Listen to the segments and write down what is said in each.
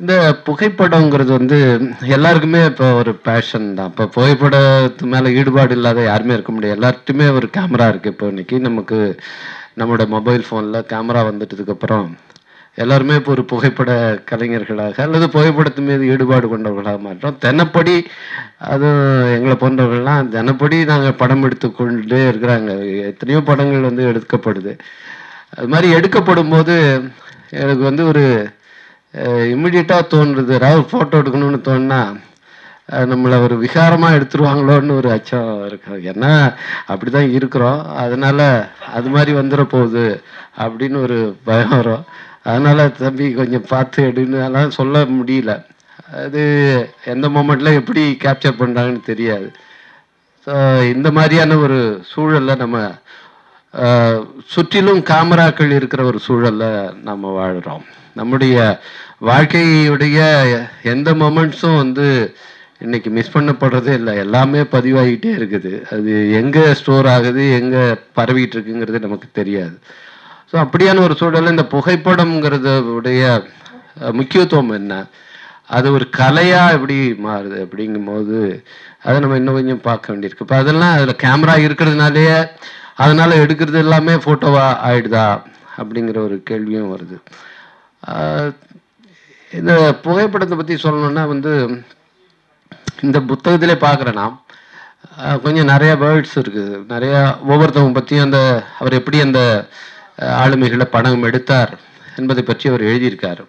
இந்த புகைப்படங்கிறது வந்து எல்லாருக்குமே இப்போ ஒரு பேஷன் தான். இப்போ புகைப்படத்து மேலே ஈடுபாடு இல்லாத யாருமே இருக்க முடியாது. எல்லார்ட்டுமே ஒரு கேமரா இருக்குது இப்போ இன்னைக்கு. நமக்கு நம்மளோட மொபைல் ஃபோனில் கேமரா வந்துட்டதுக்கப்புறம் எல்லாருமே இப்போ ஒரு புகைப்பட கலைஞர்களாக அல்லது புகைப்படத்து மீது ஈடுபாடு கொண்டவர்களாக மாற்றோம். தினப்படி அதுவும் எங்களை போன்றவர்கள்லாம் தினப்படி நாங்கள் படம் எடுத்துக்கொண்டே இருக்கிறாங்க. எத்தனையோ படங்கள் வந்து எடுக்கப்படுது. அது மாதிரி எடுக்கப்படும் போது எனக்கு வந்து ஒரு இம்மிடியட்டாக தோன்றுறது ஏதாவது ஃபோட்டோ எடுக்கணும்னு தோணுனா நம்மளை ஒரு விகாரமாக எடுத்துருவாங்களோன்னு ஒரு அச்சம் இருக்கு. ஏன்னா அப்படி தான் இருக்கிறோம். அதனால் அது மாதிரி வந்துட போகுது அப்படின்னு ஒரு பயம் வரும். அதனால் தம்பி கொஞ்சம் பார்த்து எடுன்னு அதெல்லாம் சொல்ல முடியல. அது எந்த மொமெண்ட்ல எப்படி கேப்சர் பண்ணுறாங்கன்னு தெரியாது. ஸோ இந்த மாதிரியான ஒரு சூழலில் நம்ம சுற்றிலும் கேமராக்கள் இருக்கிற ஒரு சூழல்ல நம்ம வாழ்கிறோம் நம்முடைய வாழ்க்கையுடைய எந்த மொமெண்ட்ஸும் வந்து இன்னைக்கு மிஸ் பண்ணப்படுறதே இல்லை. எல்லாமே பதிவாகிட்டே இருக்குது. அது எங்கே ஸ்டோர் ஆகுது எங்கே பரவிட்டு இருக்குங்கிறது நமக்கு தெரியாது. ஸோ அப்படியான ஒரு சூழலில் இந்த புகைப்படம்ங்கிறது உடைய முக்கியத்துவம் என்ன? அது ஒரு கலையாக எப்படி மாறுது அப்படிங்கும்போது அதை நம்ம இன்னும் கொஞ்சம் பார்க்க வேண்டியிருக்கு. இப்போ அதெல்லாம் அதில் கேமரா இருக்கிறதுனாலேயே அதனால் எடுக்கிறது எல்லாமே ஃபோட்டோவாக ஆயிடுதா அப்படிங்கிற ஒரு கேள்வியும் வருது. இந்த புகைப்படத்தை பற்றி சொல்லணும்னா வந்து இந்த புத்தகத்திலே பார்க்குறேன்னா கொஞ்சம் நிறையா வேர்ட்ஸ் இருக்குது நிறையா ஒவ்வொருத்தவங்க பற்றியும் அந்த அவர் எப்படி அந்த ஆளுமைகளை படம் எடுத்தார் என்பதை பற்றி அவர் எழுதியிருக்கார்.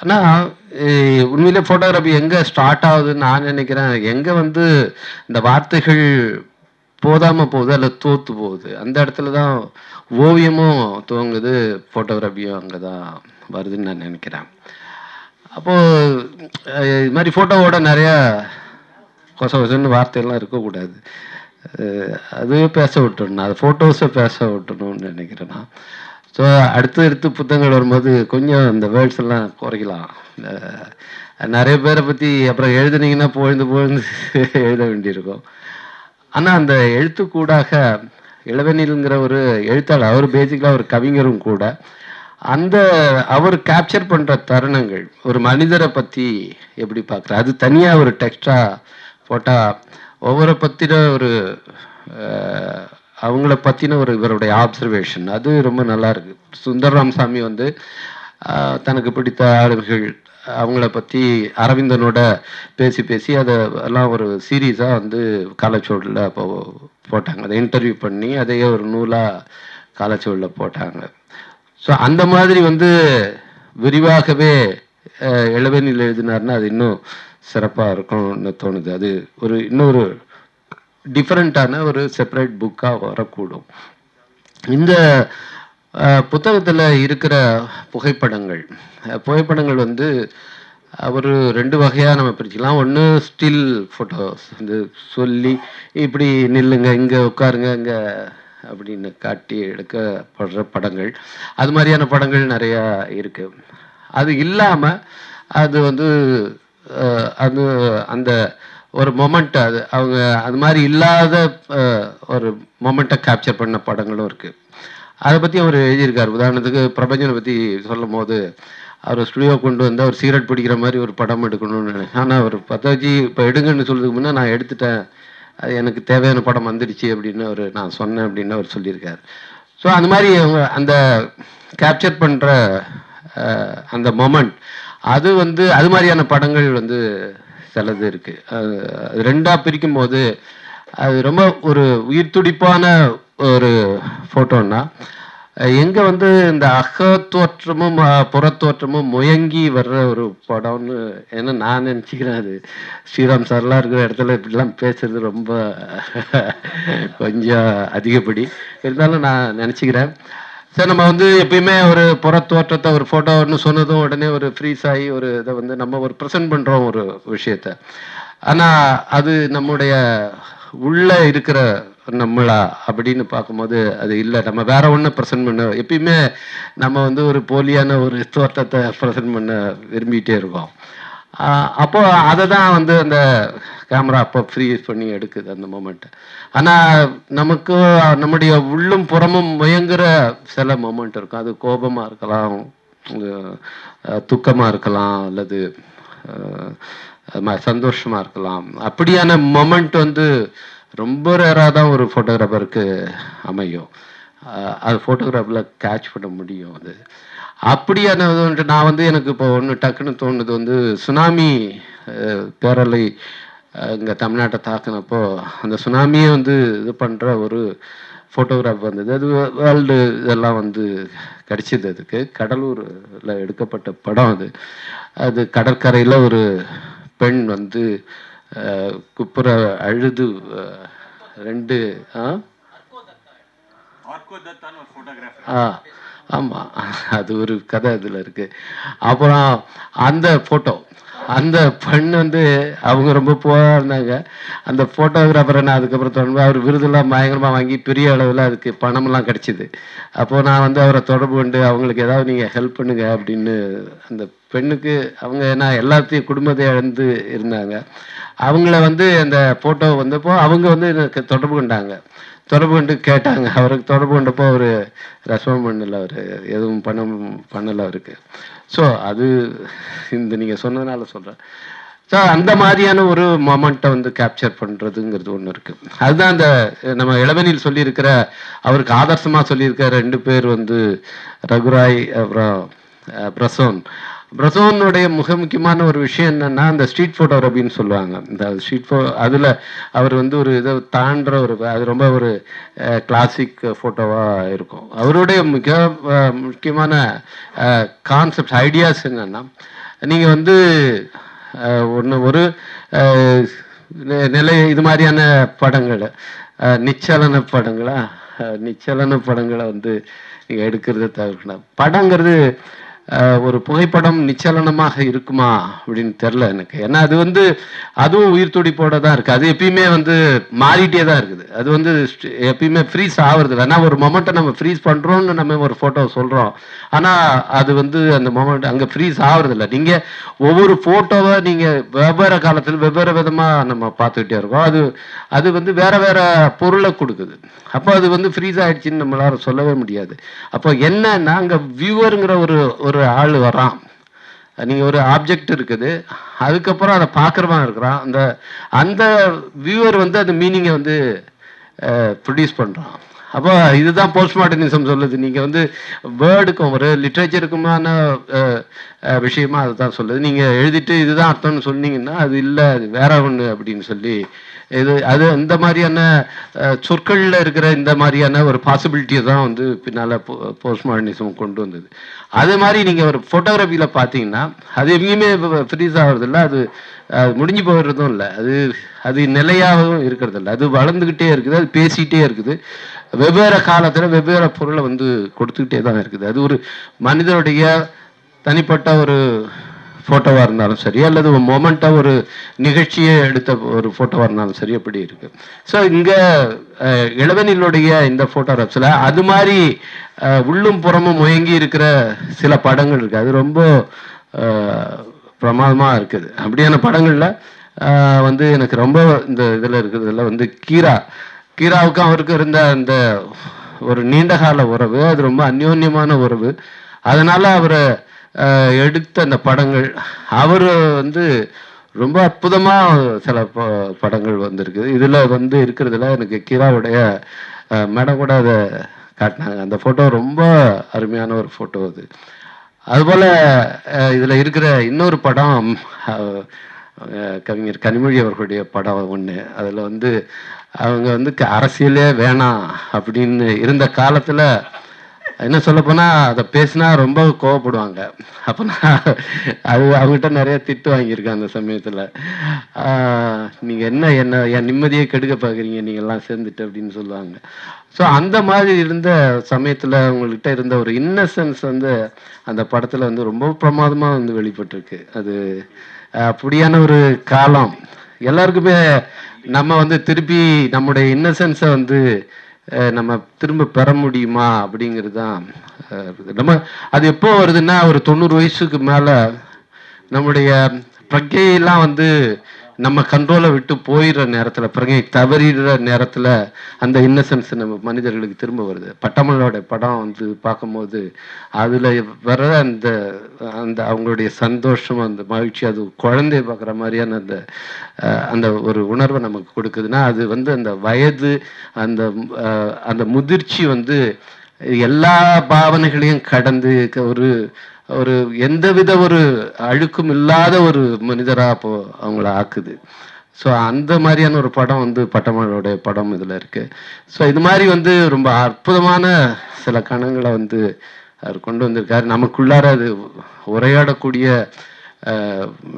ஆனால் உண்மையிலே ஃபோட்டோகிராஃபி எங்கே ஸ்டார்ட் ஆகுதுன்னு நான் நினைக்கிறேன். எங்கே வந்து இந்த வார்த்தைகள் போதாமல் போகுது அல்லது தோற்று போகுது. அந்த இடத்துல தான் ஓவியமும் துவங்குது ஃபோட்டோகிராஃபியும் அங்கே தான் வருதுன்னு நான் நினைக்கிறேன். அப்போது இது மாதிரி ஃபோட்டோவோட நிறையா கொச கொசன்னு வார்த்தையெல்லாம் இருக்கக்கூடாது. அதுவே பேச விட்டுறணும். அது ஃபோட்டோஸை பேச விட்டணும்னு நினைக்கிறேன் நான். ஸோ அடுத்து அடுத்து புத்தகங்கள் வரும்போது கொஞ்சம் இந்த வேர்ட்ஸ் எல்லாம் குறைக்கலாம். நிறைய பேரை பற்றி அப்புறம் எழுதுனீங்கன்னா புழுந்து பொழுது எழுத வேண்டியிருக்கும். ஆனால் அந்த எழுத்துக்கூடாக இளவெனில்ங்கிற ஒரு எழுத்தாளர் அவர் பேசிக்கலாக ஒரு கவிஞரும் கூட அந்த அவர் கேப்சர் பண்ணுற தருணங்கள் ஒரு மனிதரை பற்றி எப்படி பார்க்குற அது தனியாக ஒரு டெக்ஸ்டாக போட்டால் ஒவ்வொரு பற்றின ஒரு அவங்கள பற்றின ஒரு இவருடைய ஆப்சர்வேஷன் அது ரொம்ப நல்லா இருக்கு. சுந்தர் ராமசாமி வந்து தனக்கு பிடித்த ஆளுகள் அவங்கள பற்றி அரவிந்தனோட பேசி பேசி அதை எல்லாம் ஒரு சீரீஸாக வந்து காலச்சோடில் அப்போ போட்டாங்க. அதை இன்டர்வியூ பண்ணி அதையே ஒரு நூலாக காலச்சோடில் போட்டாங்க. ஸோ அந்த மாதிரி வந்து விரிவாகவே அஹ், இளவேனில் எழுதினார்னா அது இன்னும் சிறப்பாக இருக்கும்னு தோணுது. அது ஒரு இன்னொரு டிஃப்ரெண்ட்டான ஒரு செப்பரேட் புக்காக வரக்கூடும். இந்த புத்தகத்தில் இருக்கிற புகைப்படங்கள். புகைப்படங்கள் வந்து ஒரு ரெண்டு வகையாக நம்ம பிரிச்சுக்கலாம். ஒன்று ஸ்டில் ஃபோட்டோஸ் வந்து சொல்லி இப்படி நில்லுங்க இங்கே உட்காருங்க இங்கே அப்படின்னு காட்டி எடுக்கப்படுற படங்கள். அது மாதிரியான படங்கள் நிறையா இருக்குது அது இல்லாமல் அது வந்து அது அந்த ஒரு மொமெண்ட் அது அவங்க அது மாதிரி இல்லாத ஒரு மொமெண்ட்டை கேப்சர் பண்ண படங்களும் இருக்குது அதை பற்றி அவர் எழுதியிருக்கார். உதாரணத்துக்கு பிரபஞ்சனை பற்றி சொல்லும் போது அவர் ஸ்டுடியோ கொண்டு வந்து அவர் சீரட் பிடிக்கிற மாதிரி ஒரு படம் எடுக்கணும்னு ஆனால் அவர் பத்தாச்சி இப்போ எடுங்கன்னு சொல்கிறதுக்கு முன்னே நான் எடுத்துட்டேன். அது எனக்கு தேவையான படம் வந்துடுச்சு அப்படின்னு அவர் நான் சொன்னேன் அப்படின்னு அவர் சொல்லியிருக்கார். ஸோ அந்த மாதிரி அவங்க அந்த கேப்சர் பண்ணுற அந்த மொமெண்ட் அது வந்து அது மாதிரியான படங்கள் வந்து சிலது இருக்குது அது ரெண்டாக பிரிக்கும் போது அது ரொம்ப ஒரு உயிர் துடிப்பான ஒரு ஃபோட்டோன்னா எங்கே வந்து இந்த அகத்தோற்றமும் புறத்தோற்றமும் முயங்கி வர்ற ஒரு படம்னு ஏன்னா நான் நினச்சிக்கிறேன் அது. ஸ்ரீராம் சார்லாம் இருக்கிற இடத்துல இப்படிலாம் பேசுறது ரொம்ப கொஞ்சம் அதிகப்படி. இருந்தாலும் நான் நினச்சிக்கிறேன். சார் நம்ம வந்து எப்பயுமே ஒரு புறத்தோற்றத்தை ஒரு ஃபோட்டோன்னு சொன்னதும் உடனே ஒரு ஃப்ரீஸ் ஆகி ஒரு இதை வந்து நம்ம ஒரு ப்ரெசென்ட் பண்ணுறோம் ஒரு விஷயத்த. ஆனால் அது நம்முடைய உள்ளே இருக்கிற நம்மளா அப்படின்னு பார்க்கும்போது அது இல்லை. நம்ம வேற ஒன்று ப்ரெசென்ட் பண்ண எப்பயுமே நம்ம வந்து ஒரு போலியான ஒரு தோட்டத்தை ப்ரெசென்ட் பண்ண விரும்பிகிட்டே இருக்கோம். அப்போது அப்போ அதை தான் வந்து அந்த கேமரா அப்போ ஃப்ரீஸ் பண்ணி எடுக்குது அந்த மூமெண்ட்டை ஆனால் நமக்கு நம்முடைய உள்ளும் புறமும் முயங்குற சில மொமெண்ட் இருக்கும். அது கோபமாக இருக்கலாம் துக்கமாக இருக்கலாம் அல்லது சந்தோஷமாக இருக்கலாம். அப்படியான மொமெண்ட் வந்து ரொம்ப ரேராக தான் ஒரு ஃபோட்டோகிராஃபருக்கு அமையும். அது ஃபோட்டோகிராஃபில் கேட்ச் பண்ண முடியும் அது. அப்படியான வந்துட்டு நான் வந்து எனக்கு இப்போ ஒன்று டக்குன்னு தோணுது வந்து சுனாமி பேரலை இங்கே தமிழ்நாட்டை தாக்குனப்போ அந்த சுனாமியை வந்து இது பண்ணுற ஒரு ஃபோட்டோகிராஃப் வந்தது. அது வேர்ல்டு இதெல்லாம் வந்து கிடச்சிது அதுக்கு. கடலூரில் எடுக்கப்பட்ட படம் அது. அது கடற்கரையில் ஒரு பெண் வந்து குப்புற அழுது ரெண்டு ஆ? ஆ ஆமாம் அது ஒரு கதை அதில் இருக்குது அப்புறம் அந்த ஃபோட்டோ அந்த பெண் வந்து அவங்க ரொம்ப புகழாக இருந்தாங்க. அந்த ஃபோட்டோகிராஃபரை நான் அதுக்கப்புறம் தொடர்பு அவர் விருதெல்லாம் பயங்கரமாக வாங்கி பெரிய அளவில் அதுக்கு பணமெல்லாம் கிடச்சிது. அப்போது நான் வந்து அவரை தொடர்பு கொண்டு அவங்களுக்கு ஏதாவது நீங்கள் ஹெல்ப் பண்ணுங்க அப்படின்னு அந்த பெண்ணுக்கு அவங்க நான் எல்லாத்தையும் குடும்பத்தை இழந்து இருந்தாங்க. அவங்கள வந்து அந்த ஃபோட்டோ வந்தப்போ அவங்க வந்து எனக்கு தொடர்பு கொண்டாங்க. தொடர்பு கொண்டு கேட்டாங்க. அவருக்கு தொடர்பு கொண்டப்போ அவர் ரெஸ்பாண்ட் பண்ணலை அவர். எதுவும் பண்ண பண்ணலை அவருக்கு. ஸோ அது இந்த நீங்கள் சொன்னதுனால சொல்கிறேன் ஸோ அந்த மாதிரியான ஒரு மொமெண்ட்டை வந்து கேப்சர் பண்ணுறதுங்கிறது ஒன்று இருக்குது அதுதான் அந்த நம்ம இளவனில் சொல்லியிருக்கிற அவருக்கு ஆதர்சமாக சொல்லியிருக்கிற ரெண்டு பேர் வந்து ரகுராய் அப்புறம் பிரசோன். பிரசோனுடைய மிக முக்கியமான ஒரு விஷயம் என்னன்னா அந்த ஸ்ட்ரீட் ஃபோட்டோகிராஃபின்னு சொல்லுவாங்க. இந்த ஸ்ட்ரீட் ஃபோ அதில் அவர் வந்து ஒரு இதை தாண்டுற ஒரு அது ரொம்ப ஒரு கிளாசிக் ஃபோட்டோவாக இருக்கும். அவருடைய மிக முக்கியமான கான்செப்ட் ஐடியாஸ் என்னென்னா நீங்கள் வந்து ஒன்று ஒரு நிலை இது மாதிரியான படங்கள் நிச்சலன படங்களா நிச்சலன படங்களை வந்து நீங்கள் எடுக்கிறத தவிர்க்கணும். படங்கிறது ஒரு புகைப்படம் நிச்சலனமாக இருக்குமா அப்படின்னு தெரில எனக்கு. ஏன்னா அது வந்து அதுவும் உயிர் துடிப்போட தான் இருக்குது அது எப்பயுமே வந்து மாறிட்டே தான் இருக்குது. அது வந்து எப்பயுமே ஃப்ரீஸ் ஆகுறது ஏன்னா ஒரு மொமெண்ட்டை நம்ம ஃப்ரீஸ் பண்ணுறோம்னு நம்ம ஒரு ஃபோட்டோ சொல்கிறோம் ஆனால் அது வந்து அந்த மொமெண்ட் அங்கே ஃப்ரீஸ் ஆகுறதில்ல நீங்கள் ஒவ்வொரு ஃபோட்டோவை நீங்கள் வெவ்வேறு காலத்தில் வெவ்வேறு விதமாக நம்ம பார்த்துக்கிட்டே இருக்கோம். அது அது வந்து வேறு வேறு பொருளை கொடுக்குது. அப்போ அது வந்து ஃப்ரீஸ் ஆகிடுச்சின்னு நம்மளால சொல்லவே முடியாது. அப்போ என்னன்னா அங்கே வியூவருங்கிற ஒரு ஒரு ஒரு ஆள் வரான் நீங்கள் ஒரு ஆப்ஜெக்ட் இருக்குது. அதுக்கப்புறம் அதை பார்க்குறவன் இருக்கிறான். அந்த அந்த வியூவர் வந்து அந்த மீனிங்கை வந்து ப்ரொடியூஸ் பண்ணுறான் அப்போ இதுதான் போஸ்ட்மார்டனிசம் சொல்லுது. நீங்கள் வந்து வேர்டுக்கும் ஒரு லிட்ரேச்சருக்குமான விஷயமா அதை விஷயமா அதுதான் சொல்லுது. நீங்கள் எழுதிட்டு இதுதான் அர்த்தம்னு சொன்னீங்கன்னா அது இல்லை அது வேற ஒன்று அப்படின்னு சொல்லி இது அது இந்த மாதிரியான சொற்களில் இருக்கிற இந்த மாதிரியான ஒரு பாசிபிலிட்டியை தான் வந்து பின்னால் போஸ்ட் மாடர்னிசம் கொண்டு வந்தது. அதே மாதிரி நீங்கள் ஒரு ஃபோட்டோகிராஃபியில் பார்த்தீங்கன்னா அது எங்கேயுமே ஃப்ரீஸ் ஆகிறதில்ல. அது அது முடிஞ்சு போகிறதும் இல்லை. அது அது நிலையாகவும் இருக்கிறதில்ல. அது வளர்ந்துக்கிட்டே இருக்குது அது பேசிக்கிட்டே இருக்குது. வெவ்வேறு காலத்தில் வெவ்வேறு பொருளை வந்து கொடுத்துக்கிட்டே தான் இருக்குது. அது ஒரு மனிதனுடைய தனிப்பட்ட ஒரு ஃபோட்டோவாக இருந்தாலும் சரி அல்லது ஒரு மொமெண்ட்டாக ஒரு நிகழ்ச்சியை எடுத்த ஒரு ஃபோட்டோவாக இருந்தாலும் சரி அப்படி இருக்கு. ஸோ இங்கே இளவனிலுடைய இந்த ஃபோட்டோகிராஃப்ஸில் அது மாதிரி உள்ளும் புறமும் முயங்கி இருக்கிற சில படங்கள் இருக்குது அது ரொம்ப பிரமாதமாக இருக்குது. அப்படியான படங்களில் வந்து எனக்கு ரொம்ப இந்த இதில் இருக்கிறதுல வந்து கீரா கீராவுக்கும் அவருக்கும் இருந்த அந்த ஒரு நீண்டகால உறவு அது ரொம்ப அந்யோன்யமான உறவு. அதனால் அவரை எடுத்த அந்த படங்கள் அவர் வந்து ரொம்ப அற்புதமாக சில ப- படங்கள் வந்திருக்குது. இதில் வந்து இருக்கிறதுல எனக்கு கீராவுடைய மேடம் கூட அதை காட்டினாங்க. அந்த ஃபோட்டோ ரொம்ப அருமையான ஒரு ஃபோட்டோ அது. அதுபோல் இதில் இருக்கிற இன்னொரு படம் கவிஞர் கனிமொழி அவர்களுடைய படம் ஒன்று அதில் வந்து அவங்க வந்து க- அரசியலே வேணாம் அப்படின்னு இருந்த காலத்தில் என்ன சொல்லப்போனால் அதை பேசினா ரொம்ப கோவப்படுவாங்க. அப்போ நான் அது அவங்ககிட்ட நிறைய திட்டு வாங்கியிருக்கேன் அந்த சமயத்தில். நீங்கள் என்ன என்ன என் நிம்மதியை கெடுக்க பார்க்குறீங்க? நீங்கள்லாம் சேர்ந்துட்டு அப்படின்னு சொல்லுவாங்க. ஸோ அந்த மாதிரி இருந்த சமயத்தில் அவங்கள்கிட்ட இருந்த ஒரு இன்னசென்ஸ் வந்து அந்த படத்தில் வந்து ரொம்ப பிரமாதமாக வந்து வெளிப்பட்டிருக்கு. அது அப்படியான ஒரு காலம். எல்லாருக்குமே நம்ம வந்து திருப்பி நம்முடைய இன்னசென்ஸை வந்து நம்ம திரும்ப பெற முடியுமா அப்படிங்கிறது தான் நம்ம அது எப்போ வருதுன்னா ஒரு தொண்ணூறு வயசுக்கு மேலே நம்முடைய பிரக்கையெல்லாம் வந்து நம்ம கண்ட்ரோலை விட்டு போயிடுற நேரத்தில் பிறகு தவறிடுற நேரத்தில் அந்த இன்னசென்ஸ் நம்ம மனிதர்களுக்கு திரும்ப வருது. பட்டமளோட படம் வந்து பார்க்கும்போது அதில் வர அந்த அந்த அவங்களுடைய சந்தோஷம் அந்த மகிழ்ச்சி அது குழந்தைய பார்க்குற மாதிரியான அந்த அந்த ஒரு உணர்வை நமக்கு கொடுக்குதுன்னா அது வந்து அந்த வயது அந்த அந்த முதிர்ச்சி வந்து எல்லா பாவனைகளையும் கடந்து க- ஒரு ஒரு எந்தவித ஒரு அழுக்கும் இல்லாத ஒரு மனிதராக அப்போ அவங்கள ஆக்குது. ஸோ அந்த மாதிரியான ஒரு படம் வந்து பட்டமளோடைய படம் இதில் இருக்குது ஸோ இது மாதிரி வந்து ரொம்ப அற்புதமான சில கணங்களை வந்து அவர் கொண்டு வந்திருக்காரு. நமக்குள்ளார அது உரையாடக்கூடிய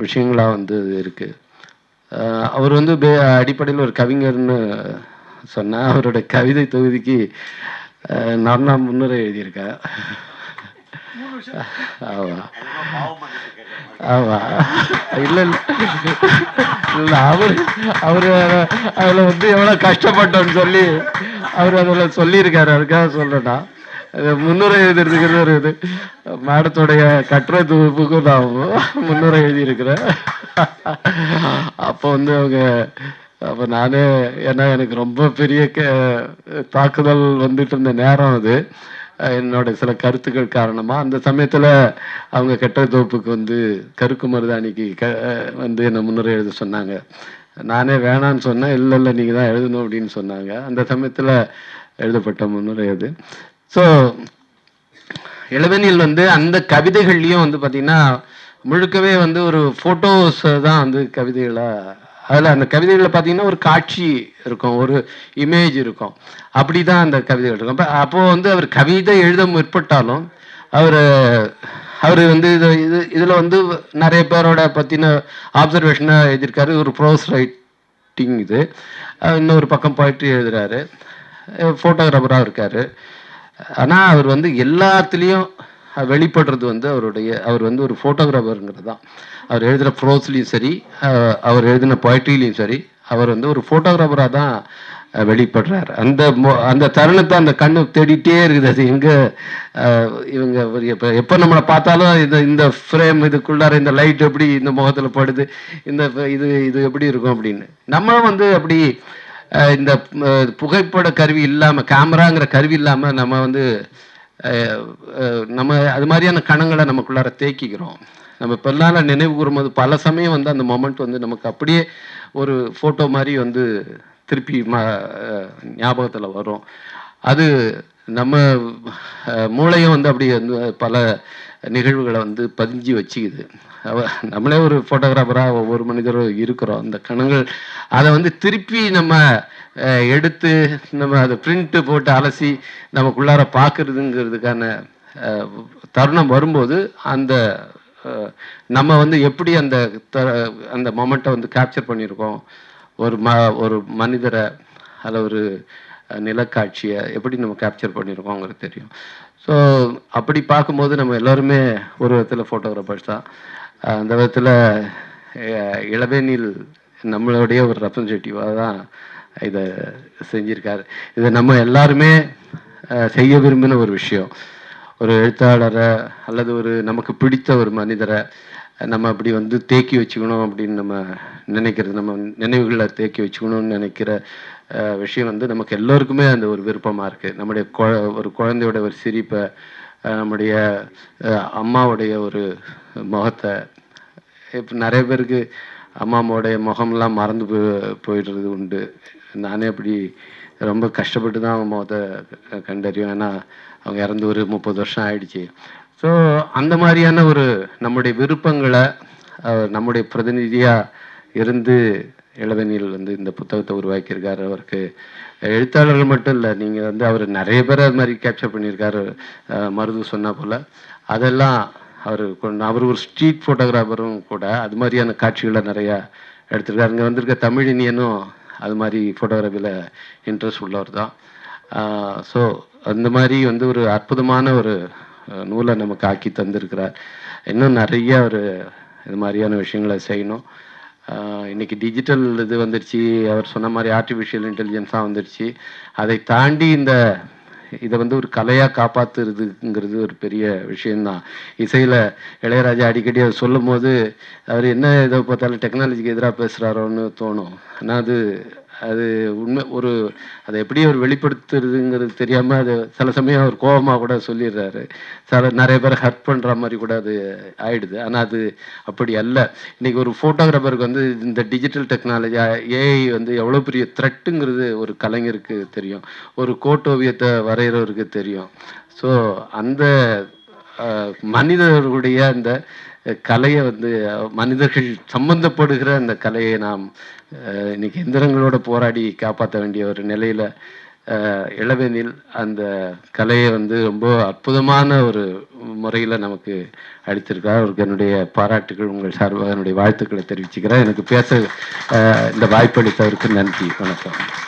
விஷயங்களாக வந்து இருக்குது அவர் வந்து அடிப்படையில் ஒரு கவிஞர்னு சொன்னால் அவரோட கவிதை தொகுதிக்கு அஹ், நான் தான் முன்னுரை எழுதியிருக்கேன் ஆமா. ஆமா. இல்ல இல்ல. அவர் அவரு அதுல வந்து எவ்வளவு கஷ்டப்பட்டோம்னு சொல்லி அவர் அதுல சொல்லியிருக்காரு. அதுக்காக சொல்றேன்னா அது முன்னுரை எழுதுறதுக்கு ஒரு இது. மேடத்துடைய கட்டுரை தொகுப்புக்கு நான் முன்னுரை எழுதியிருக்கிறேன் அப்போ வந்து அவங்க அப்போ நானே ஏன்னா எனக்கு ரொம்ப பெரிய தாக்குதல் வந்துட்டு இருந்த நேரம் அது. என்னோட சில கருத்துக்கள் காரணமாக அந்த சமயத்தில் அவங்க கெட்ட தோப்புக்கு வந்து கருக்கு மருதாணிக்கு க வந்து என்னை முன்னுரை எழுத சொன்னாங்க. நானே வேணான்னு சொன்னேன் இல்லை இல்லை நீங்கள் தான் எழுதணும் அப்படின்னு சொன்னாங்க. அந்த சமயத்தில் எழுதப்பட்ட முன்னுரை அது. ஸோ இளவெனில் வந்து அந்த கவிதைகள்லேயும் வந்து பார்த்திங்கன்னா முழுக்கவே வந்து ஒரு ஃபோட்டோஸ் தான் வந்து கவிதைகளாக அதில் அந்த கவிதைகளில் பார்த்தீங்கன்னா ஒரு காட்சி இருக்கும் ஒரு இமேஜ் இருக்கும். அப்படி தான் அந்த கவிதைகள் இருக்கும். அப்போ அப்போது வந்து அவர் கவிதை எழுத முற்பட்டாலும் அவர் அவர் வந்து இது இது இதில் வந்து நிறைய பேரோட பற்றின ஆப்சர்வேஷனாக எழுதியிருக்காரு. ஒரு ப்ரோஸ் ரைட்டிங் இது. இன்னொரு பக்கம் போயிட்டு எழுதுறாரு. ஃபோட்டோகிராஃபராக இருக்கார். ஆனால் அவர் வந்து எல்லாத்துலேயும் வெளிப்படுறது வந்து அவருடைய அவர் வந்து ஒரு ஃபோட்டோகிராஃபருங்கிறது தான் அவர் எழுதுகிற ப்ரோஸ்லையும் சரி அவர் எழுதின பொயட்ரிலையும் சரி அவர் வந்து ஒரு ஃபோட்டோகிராஃபராக தான் வெளிப்படுறாரு. வெளிப்படுறார் அந்த அந்த தருணத்தை அந்த கண்ணு தேடிட்டே இருக்குது. அது எங்கே இவங்க எப்போ எப்போ நம்மளை பார்த்தாலும் இந்த இந்த ஃப்ரேம் இதுக்குள்ளார இந்த லைட் எப்படி இந்த முகத்தில் படுது இந்த இது இது எப்படி இருக்கும் அப்படின்னு. நம்ம வந்து அப்படி இந்த புகைப்பட கருவி இல்லாமல் கேமராங்கிற கருவி இல்லாமல் நம்ம வந்து நம்ம அது மாதிரியான கணங்களை நமக்குள்ளார தேக்கிக்கிறோம் நம்ம இப்பெல்லாம் நினைவு கூறும்போது பல சமயம் வந்து அந்த மொமெண்ட் வந்து நமக்கு அப்படியே ஒரு ஃபோட்டோ மாதிரி வந்து திருப்பி ம ஞாபகத்தில் வரும். அது நம்ம மூளையும் வந்து அப்படி வந்து பல நிகழ்வுகளை வந்து பதிஞ்சு வச்சுக்குது. அவ நம்மளே ஒரு ஃபோட்டோகிராஃபராக ஒவ்வொரு மனிதரும் இருக்கிறோம். அந்த கணங்கள் அதை வந்து திருப்பி நம்ம எடுத்து நம்ம அதை பிரிண்ட்டு போட்டு அலசி நமக்குள்ளார பார்க்குறதுங்கிறதுக்கான தருணம் வரும்போது அந்த நம்ம வந்து எப்படி அந்த த அந்த மொமெண்ட்டை வந்து கேப்சர் பண்ணியிருக்கோம்? ஒரு ம ஒரு மனிதரை அதில் ஒரு நிலக்காட்சியை எப்படி நம்ம கேப்சர் பண்ணியிருக்கோங்கிறது தெரியும். ஸோ அப்படி பார்க்கும்போது நம்ம எல்லாருமே ஒரு விதத்தில் ஃபோட்டோகிராஃபர்ஸ் தான். அந்த விதத்தில் இளவேனில் நம்மளுடைய ஒரு ரெப்ரசன்டேட்டிவாக தான் இதை செஞ்சுருக்காரு. இதை நம்ம எல்லாருமே செய்ய விரும்பின ஒரு விஷயம். ஒரு எழுத்தாளரை அல்லது ஒரு நமக்கு பிடித்த ஒரு மனிதரை நம்ம அப்படி வந்து தேக்கி வச்சுக்கணும் அப்படின்னு நம்ம நினைக்கிறது நம்ம நினைவுகளை தேக்கி வச்சுக்கணும்னு நினைக்கிற விஷயம் வந்து நமக்கு எல்லோருக்குமே அந்த ஒரு விருப்பமாக இருக்குது நம்முடைய குழ ஒரு குழந்தையோட ஒரு சிரிப்பை நம்முடைய அம்மாவுடைய ஒரு முகத்தை இப்போ நிறைய பேருக்கு அம்மாவோடைய முகம்லாம் மறந்து போய் போயிடுறது உண்டு. நானே அப்படி ரொம்ப கஷ்டப்பட்டு தான் அவங்க முகத்தை கண்டறியும் ஏன்னா அவங்க இறந்து ஒரு முப்பது வருஷம் ஆயிடுச்சு. ஸோ அந்த மாதிரியான ஒரு நம்முடைய விருப்பங்களை நம்முடைய பிரதிநிதியாக இருந்து இளவெனியில் வந்து இந்த புத்தகத்தை உருவாக்கியிருக்காரு. அவருக்கு எழுத்தாளர்கள் மட்டும் இல்லை நீங்கள் வந்து அவர் நிறைய பேர் அது மாதிரி கேப்சர் பண்ணியிருக்காரு. மருது சொன்ன போல். அதெல்லாம் அவர் கொண்டு அவர் ஒரு ஸ்ட்ரீட் ஃபோட்டோகிராஃபரும் கூட அது மாதிரியான காட்சிகளை நிறையா எடுத்திருக்காரு. இங்கே வந்திருக்க தமிழினியனும் அது மாதிரி ஃபோட்டோகிராஃபியில் இன்ட்ரெஸ்ட் உள்ளவர் தான். ஸோ அந்த மாதிரி வந்து ஒரு அற்புதமான ஒரு நூலை நமக்கு ஆக்கி தந்திருக்கிறார். இன்னும் நிறைய ஒரு இது மாதிரியான விஷயங்களை செய்யணும். இன்றைக்கி டிஜிட்டல் இது வந்துருச்சு. அவர் சொன்ன மாதிரி ஆர்டிஃபிஷியல் இன்டெலிஜென்ஸாக வந்துருச்சு. அதை தாண்டி இந்த இதை வந்து ஒரு கலையாக காப்பாற்றுறதுங்கிறது ஒரு பெரிய விஷயந்தான் இசையில் இளையராஜா அடிக்கடி அவர் சொல்லும் போது அவர் என்ன இதை பார்த்தாலும் டெக்னாலஜிக்கு எதிராக பேசுகிறாரோன்னு தோணும். ஆனால் அது அது உண்மை ஒரு அதை எப்படி அவர் வெளிப்படுத்துறதுங்கிறது தெரியாமல் அது சில சமயம் அவர் கோபமாக கூட சொல்லிடுறாரு. சில நிறைய பேர் ஹர்ட் பண்ணுற மாதிரி கூட அது ஆயிடுது. ஆனால் அது அப்படி அல்ல. இன்னைக்கு ஒரு ஃபோட்டோகிராஃபருக்கு வந்து இந்த டிஜிட்டல் டெக்னாலஜி ஏஐ வந்து எவ்வளோ பெரிய த்ரெட்டுங்கிறது ஒரு கலைஞருக்கு தெரியும். ஒரு கோட்டோவியத்தை வரைகிறவருக்கு தெரியும். ஸோ அந்த மனிதர்களுடைய அந்த கலையை வந்து மனிதர்கள் சம்பந்தப்படுகிற அந்த கலையை நாம் இன்னைக்கு எந்திரங்களோட போராடி காப்பாற்ற வேண்டிய ஒரு நிலையில் இளவெனில் அந்த கலையை வந்து ரொம்ப அற்புதமான ஒரு முறையில் நமக்கு அளித்திருக்கார் அவருக்கு என்னுடைய பாராட்டுகள் உங்கள் சார்பாக என்னுடைய வாழ்த்துக்களை தெரிவிச்சுக்கிறேன். எனக்கு பேச இந்த வாய்ப்பளித்தவருக்கு நன்றி. வணக்கம்.